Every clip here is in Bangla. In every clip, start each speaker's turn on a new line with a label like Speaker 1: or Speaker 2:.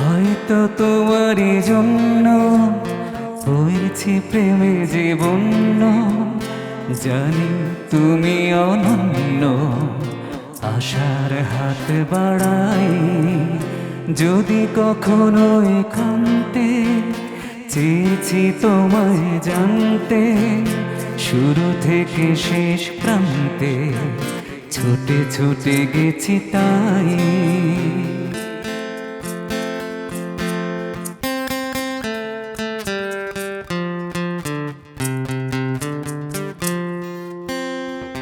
Speaker 1: হয়তো তোমারই জন্য হয়েছি প্রেমে যে বন্য। জানি তুমি অনন্য, আশার হাত বাড়াই। যদি কখনো একান্তে চেয়েছি তোমায় জানতে, শুরু থেকে শেষ প্রান্তে ছুটে ছুটে গেছি তাই।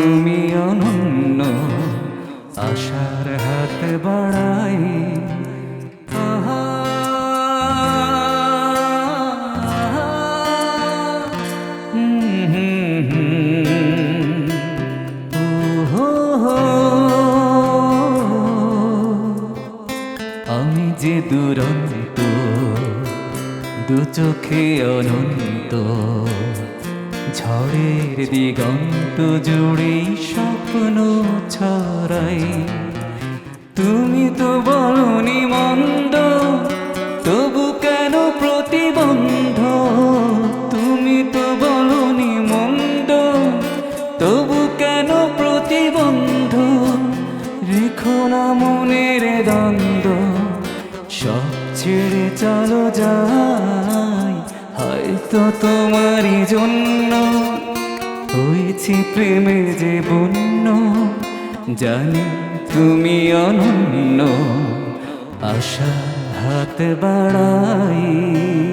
Speaker 1: তুমি অনন্য আশার হাত বাড়াই। আমি যে দুরন্ত দু চোখে অনন্ত ঝড়ের দিগন্ত জুড়ে স্বপ্ন ছড়াই। তুমি তো বলনি মন্দ, তবু কেন প্রতিবন্ধ? তুমি তো বলনি মন্দ, তবু কেন প্রতিবন্ধ? রেখো না মনের দ্বন্দ্ব, সব ছেড়ে চলো যাই। হয়তো তোমারই জন্য হয়েছি প্রেমে যে বন্য জানি তুমি অনন্য আশা হাত বাড়াই।